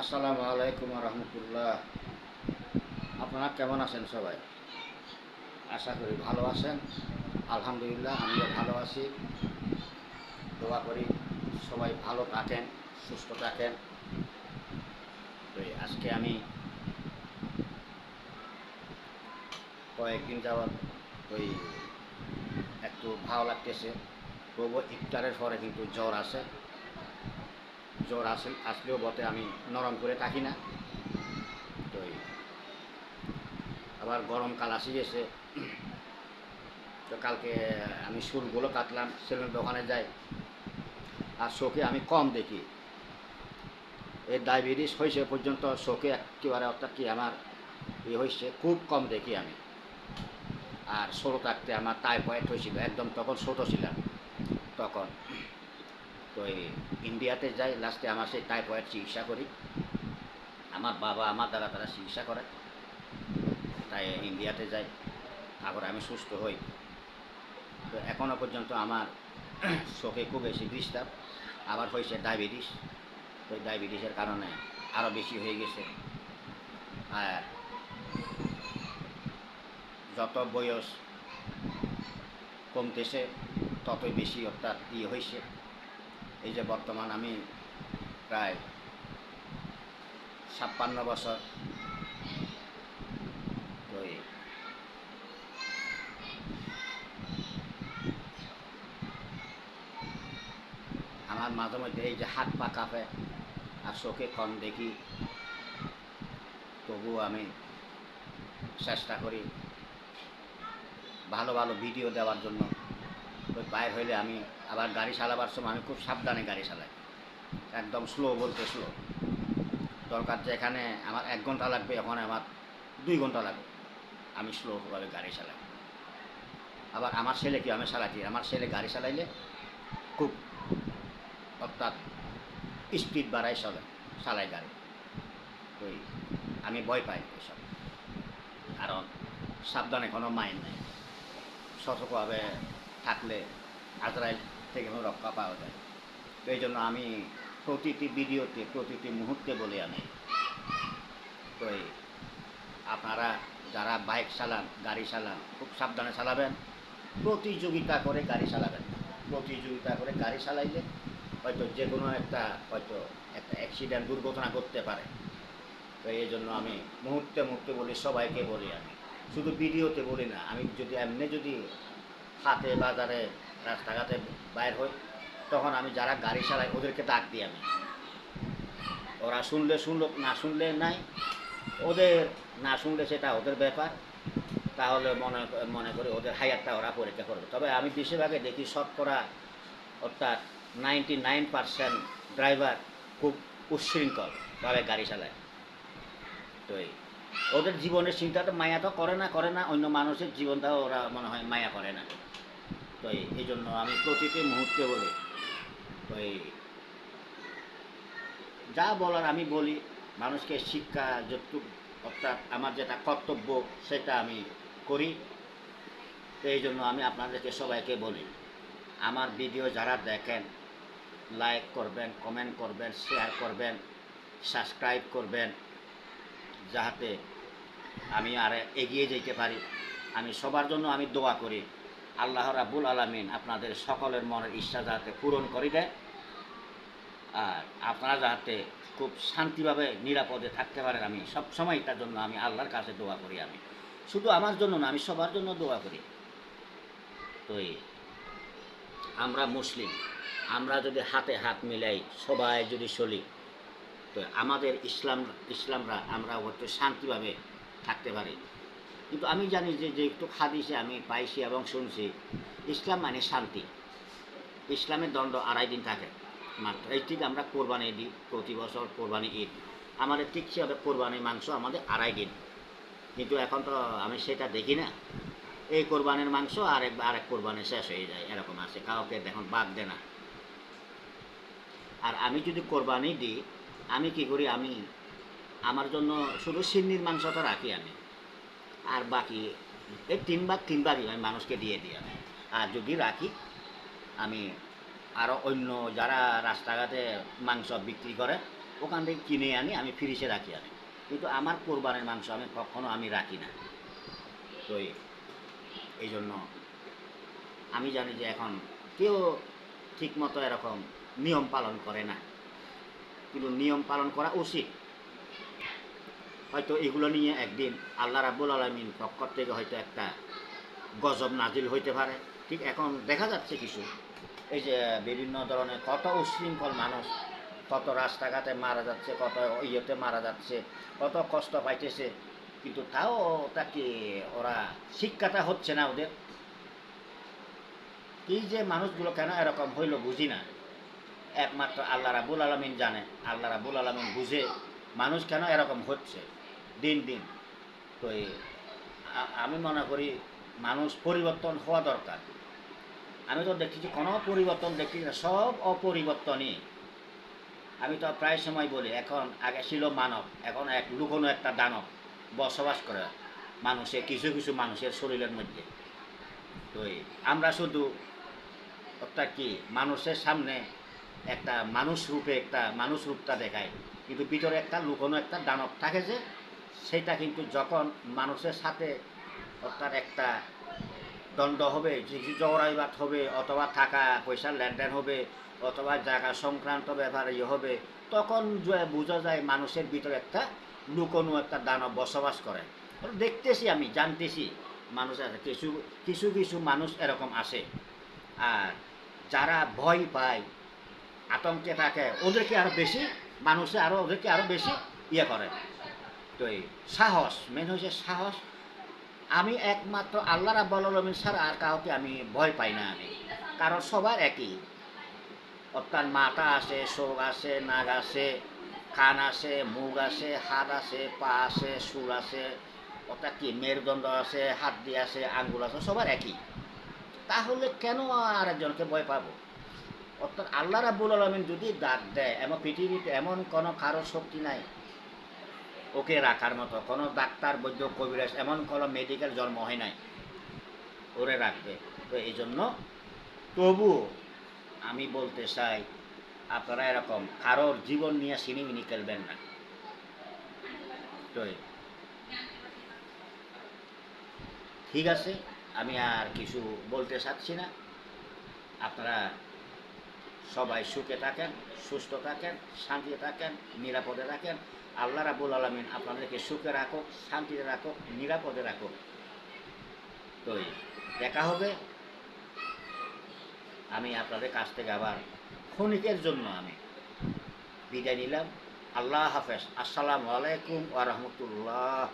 আসসালামু আলাইকুম রহমতুল্লাহ আপনারা কেমন আছেন সবাই? আশা করি ভালো আছেন। আলহামদুলিল্লাহ, আমিও ভালো আছি। দোয়া করি সবাই ভালো থাকেন, সুস্থ থাকেন। তো আজকে আমি কয়েকদিন যাওয়ার ওই একটু ভালো লাগতেছে। তবু ইফতারের পরে কিন্তু জ্বর আসে জ্বর আসে আসলেও বটে, আমি নরম করে থাকি না। তো আবার গরমকাল আসি গেছে। তো কালকে আমি সুরগুলো কাটলাম সেলুন দোকানে যাই। আর চোখে আমি কম দেখি। এই ডায়াবেটিস হয়েছে পর্যন্ত চোখে একেবারে, অর্থাৎ কি আমার ইয়ে হয়েছে, খুব কম দেখি আমি। আর ছোটো থাকতে আমার টাইফয়েড হয়েছিল, একদম তখন ছোটো ছিলাম। তখন তো ইন্ডিয়াতে যাই লাস্টে আমার সেই টাইফয়েড চিকিৎসা করি। আমার বাবা, আমার দ্বারা তারা চিকিৎসা করে। তাই ইন্ডিয়াতে যাই, তারপর আমি সুস্থ হই। তো এখনও পর্যন্ত আমার চোখে খুব বেশি ডিস্টার্ব আবার হয়েছে ডায়াবেটিস তো ডায়াবেটিসের কারণে আরও বেশি হয়ে গেছে। আর যত বয়স কমতেছে, ততই বেশি অর্থাৎ ইয়ে হয়েছে। এই যে বর্তমান আমি প্রায় ছাপ্পান্ন বছর আমার মাঝে মধ্যে এই যে হাত পা কাঁপে আর চোখে কম দেখি, তবুও আমি চেষ্টা করি ভালো ভালো ভিডিও দেওয়ার জন্য। বাইর হইলে আমি আবার গাড়ি চালাবার সময় আমি খুব সাবধানে গাড়ি চালাই। একদম স্লো বলতে স্লো দরকার যে এখানে আমার এক ঘণ্টা লাগবে ওখানে আমার দুই ঘণ্টা লাগবে। আমি স্লোভাবে গাড়ি চালাই। আবার আমার ছেলে কি আমি চালাচ্ছি আমার ছেলে গাড়ি চালাইলে খুব অর্থাৎ স্পিড বাড়াই চলে চালাই গাড়ি। ওই আমি ভয় পাই এসব। কারণ সাবধানে কোনো মাইন্ড নেই। সতর্কভাবে থাকলে আজরাইল থেকে রক্ষা পাওয়া যায়। তো এই জন্য আমি প্রতিটি ভিডিওতে, প্রতিটি মুহূর্তে বলি আমি তো আপনারা যারা বাইক চালান, গাড়ি চালান, খুব সাবধানে চালাবেন। প্রতিযোগিতা করে গাড়ি চালাবেন। প্রতিযোগিতা করে গাড়ি চালাইলে হয়তো যে কোনো একটা, হয়তো একটা অ্যাক্সিডেন্ট দুর্ঘটনা করতে পারে। তো এই জন্য আমি মুহূর্তে মুহূর্তে বলি, সবাইকে বলি আমি। শুধু ভিডিওতে বলি না, আমি যদি এমনি যদি হাতে বাজারে রাস্তাঘাটে বাইর হই, তখন আমি যারা গাড়ি চালাই ওদেরকে ডাক দিই আমি। ওরা শুনলে শুনলো, না শুনলে নাই। ওদের না শুনলে সেটা ওদের ব্যাপার। তাহলে মনে মনে করি ওদের হায়ারটা ওরা পরীক্ষা করবে। তবে আমি বেশিরভাগে দেখি শতকরা অর্থাৎ নাইনটি নাইন পার্সেন্ট ড্রাইভার খুব উচ্ছৃঙ্খলভাবে গাড়ি চালায়। তো ওদের জীবনের চিন্তাটা মায়া তো করে না করে না, অন্য মানুষের জীবনটাও ওরা মনে হয় মায়া করে না। তো এই- জন্য আমি প্রতিটি মুহূর্তে বলি, তো যা বলার আমি বলি, মানুষকে শিক্ষা যতটুকু, অর্থাৎ আমার যেটা কর্তব্য সেটা আমি করি। তো এই জন্য আমি আপনাদেরকে সবাইকে বলি, আমার ভিডিও যারা দেখেন লাইক করবেন কমেন্ট করবেন শেয়ার করবেন সাবস্ক্রাইব করবেন, যাহাতে আমি আর এগিয়ে যেতে পারি। আমি সবার জন্য আমি দোয়া করি। আল্লাহ রাবুল আলমিন আপনাদের সকলের মনের ইচ্ছা যাতে পূরণ করে দেয় আর আপনারা যাতে খুব শান্তিভাবে, নিরাপদে থাকতে পারেন, আমি সব সময় তার জন্য আমি আল্লাহর কাছে দোয়া করি আমি। শুধু আমার জন্য না, আমি সবার জন্য দোয়া করি। তো আমরা মুসলিম, আমরা যদি হাতে হাত মিলাই সবাই যদি চলি, তো আমাদের ইসলাম, ইসলামরা আমরা হয়তো শান্তিভাবে থাকতে পারি। কিন্তু আমি জানি যে যে একটু আমি পাইছি এবং শুনছি, ইসলাম মানে শান্তি। ইসলামের দণ্ড আড়াই দিন থাকে মাত্র। এই ঠিক আমরা কোরবানি দিই প্রতি বছর কোরবানি ঈদ। আমাদের ঠিক সে হবে কোরবানি মাংস আমাদের আড়াই দিন। কিন্তু এখন তো আমি সেটা দেখি না। এই কোরবানির মাংস আরেক আরেক কোরবানি শেষ হয়ে যায়, এরকম আছে। কাউকে দেখুন বাদ দে না। আর আমি যদি কোরবানি দিই, আমি কি করি? আমি, আমার জন্য শুধু সিন্নির মাংসটা রাখি আমি। আর বাকি, এই তিন ভাগ, তিন ভাগই আমি মানুষকে দিয়ে দিই আমি আর যদি রাখি, আমি আরও অন্য যারা রাস্তাঘাটে মাংস বিক্রি করে, ওখান থেকে কিনে আনি, আমি ফ্রিজে রাখি আনি কিন্তু আমার কোরবানের মাংস আমি কখনো আমি রাখি না। তো এই জন্য আমি জানি যে এখন কেউ ঠিকমতো এরকম নিয়ম পালন করে না। কিন্তু নিয়ম পালন করা উচিত। হয়তো এগুলো নিয়ে একদিন আল্লাহ রাব্বুল আলমিন পক্ষ থেকে হয়তো একটা গজব নাজিল হইতে পারে। ঠিক এখন দেখা যাচ্ছে কিছু। এই যে বিভিন্ন ধরনের কত উশৃঙ্খল মানুষ, কত রাস্তাঘাটে মারা যাচ্ছে, কত ইয়েতে মারা যাচ্ছে, কত কষ্ট পাইতেছে, কিন্তু তাও তাকে ওরা শিক্ষাটা হচ্ছে না ওদের? এই যে মানুষগুলো কেন এরকম হইল বুঝি না। একমাত্র আল্লাহ রাবুল আলমিন জানে, আল্লাহ রাবুল আলমিন বুঝে মানুষ কেন এরকম হচ্ছে। দিন দিন। তো আমি মনে করি মানুষ পরিবর্তন হওয়া দরকার। আমি তো দেখেছি কোনো পরিবর্তন দেখি না, সব অপরিবর্তনই। আমি তো প্রায় সময় বলি, এখন আগে ছিল মানব, এখন এক লুকোনো একটা দানব বসবাস করে মানুষের কিছু কিছু মানুষের শরীরের মধ্যে। তো আমরা শুধু অর্থাৎ কি, মানুষের সামনে একটা মানুষ রূপে একটা মানুষ রূপটা দেখায় কিন্তু ভিতরে একটা লুকোনো একটা দানব থাকে যে সেটা কিন্তু যখন মানুষের সাথে অর্থাৎ একটা দণ্ড হবে যে জগড়াইবাদ হবে, অথবা টাকা পয়সার লেনদেন হবে, অথবা জায়গা সংক্রান্ত ব্যাপার ইয়ে হবে, তখন বোঝা যায় মানুষের ভিতরে একটা লুকোনো একটা দানব বসবাস করে। দেখতেছি আমি, জানতেছি মানুষ আছে, কিছু কিছু কিছু মানুষ এরকম আসে। আর যারা ভয় পায়, আতঙ্কে থাকে, ওদেরকে আরও বেশি, মানুষে আরও ওদেরকে আরও বেশি ইয়ে করে। সাহস মেন হচ্ছে সাহস। আমি একমাত্র আল্লাহ রাব্বাল আলমিন ছাড়া আর কাউকে আমি ভয় পাই না আমি। কারণ সবার একই। অর্থাৎ মাথা আছে, চোখ আছে, নাক আছে, কান আছে, মুখ আছে, হাত আছে, পা আছে সুর আছে, অর্থাৎ কি মেরুদণ্ড আছে হাত দিয়ে আছে, আঙ্গুল আছে, সবার একই। তাহলে কেন আর একজনকে ভয় পাবো? অর্থাৎ আল্লাহ রাব্বুল আলমিন যদি ডাক দেয়, এমন পৃথিবীতে এমন কোনো কারও শক্তি নাই ওকে রাখার মতো। কোনো ডাক্তার বৈদ্য কবিরাজ এমন কোনো মেডিকেল জন্ম হয় নাই। ওরে রাখবে। তো এই জন্য তবু আমি বলতে চাই আপনারা এরকম কারোর জীবন নিয়ে সিনিমিনি খেলবেন না। তো ঠিক আছে আমি আর কিছু বলতে চাচ্ছি না। আপনারা সবাই সুখে থাকেন সুস্থ থাকেন শান্তিতে থাকেন নিরাপদে থাকেন। আল্লাহ রাবুল আলমিন আপনাদেরকে সুখে রাখুক, শান্তিতে রাখো নিরাপদে রাখো তো দেখা হবে। আমি আপনাদের কাছ থেকে আবার ক্ষণিকের জন্য আমি বিদায় নিলাম। আল্লাহ হাফেজ। আসসালামু আলাইকুম আ রাহমাতুল্লাহ।